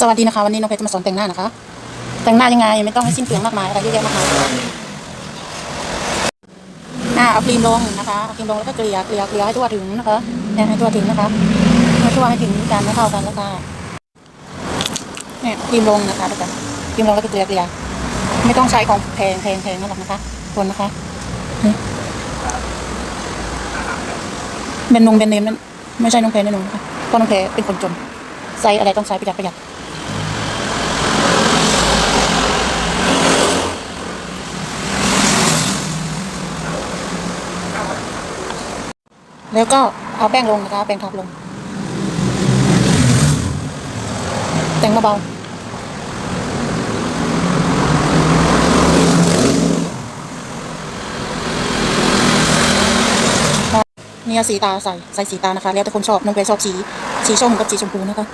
สวัสดีนะคะ วันนี้น้องเพชรจะมาสอนแต่งหน้านะคะ แต่งหน้ายังไงไม่ต้องให้สิ้นเปลืองมากมายอะไรเยอะแยะมากมายอ่าเอาครีมลงนะคะเอาครีมลงแล้วก็เกลี่ยเกลี่ยเกลี่ยให้ทั่วถึงนะคะเนี่ยให้ทั่วถึงนะคะให้ทั่วให้ถึงกันให้เข้ากันแล้วก็เนี่ยครีมลงนะคะทุกคนครีมลงแล้วก็เกลี่ยเกลี่ยไม่ต้องใช้ของแพงแพงแพงนั่นหรอกนะคะคนนะคะนี่เบนนงเบนเนมนั้นไม่ใช่น้องเพชรแน่นอนนะคะเพราะน้องเพชรเป็นคนจนใส่อะไรต้องใช้ประหยัดประหยัด แล้วก็เอาแป้งลงนะคะ แป้งทับลง แต่งเบาๆนี่ยสีตาใส่ใส่สีตานะคะ แล้วแต่คนชอบน้องเกรชอบสีสีส้มกับสีชมพูนะคะ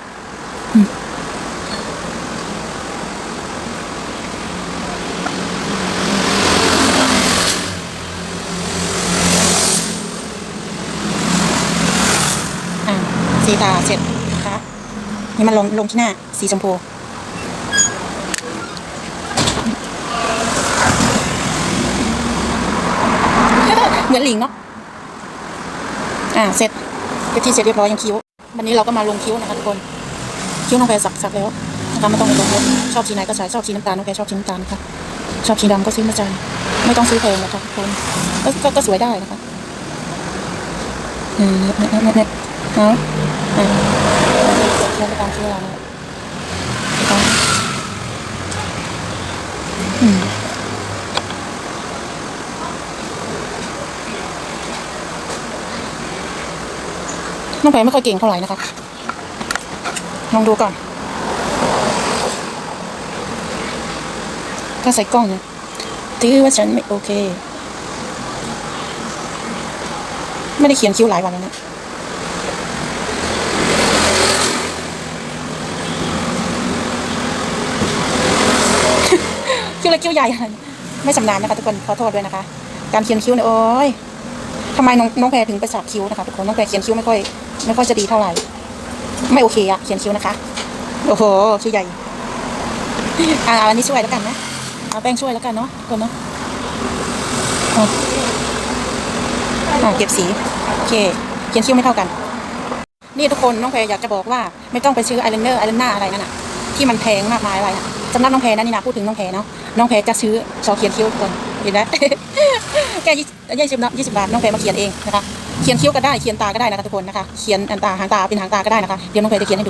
สีตาเสร็จนะคะนี่มันลงลงที่หน้า สีชมพูเหมือนหลิงเนาะอ่าเสร็จก็ที่เสร็จเรียบร้อยยังคิ้ว วันนี้เราก็มาลงคิ้วนะคะทุกคน คิ้วน้องแพรสักสักแล้วนะคะไม่ต้องไปลงเยอะชอบสีไหนก็ใช้ชอบสีน้ำตาลน้องแพรชอบสีน้ำตาลนะคะชอบสีดำก็ซื้อมาใจไม่ต้องซื้อแพงนะคะทุกคนก็ก็สวยได้นะคะอืมเน็ตเน็ตเน็ตเน็ต เอาอ่าเราไปตามชื่เรานะไปตามอืมน้องแพรไม่ค่อยเก่งเท่าไหร่นะคะ ลองดูก่อน ถ้าใส่กล้องเนี่ยถือว่าฉันไม่โอเค ไม่ได้เขียนคิ้วหลายวันแล้วนะ เกคิ้วใหญ่อะไม่ชำนาญนะคะทุกคนขอโทษด้วยนะคะ การเขียนคิ้วเนี่ยโอ้ยทำไมน้องน้องแพรถึงไปสักคิ้วนะคะทุกคนน้องแพรเขียนคิ้วไม่ค่อยไม่ค่อยจะดีเท่าไหร่ ไม่โอเคอะเขียนคิ้วนะคะโอ้โหคิ้วใหญ่อ่าอันนี้ช่วยแล้วกันนะเอาแป้งช่วยแล้วกันเนาะทุกคนเนาะอะอ่าเก็บสีโอเคเขียนคิ้วไม่เท่ากัน นี่ทุกคนน้องแพรอยากจะบอกว่า ไม่ต้องไปซื้อไอายไลเนอร์ไอายไลเนอร์อะไรนั่นน่ะที่มันแพงมากมายอะไรน่ะ สำหรับน้องแพรนะนี่นะพูดถึงน้องแพรเนาะน้องแพรจะซื้อซอเขียนคิ้วทุกคนเห็นไหมแค่ยี่สิบยี่สิบบาทน้องแพรมาเขียนเองนะคะเขียนคิ้วก็ได้เขียนตาก็ได้นะคะทุกคนนะคะเขียนอันตาหางตาเป็นหางตาก็ได้นะคะเดี๋ยวน้องแพรจะเขียนให้ดู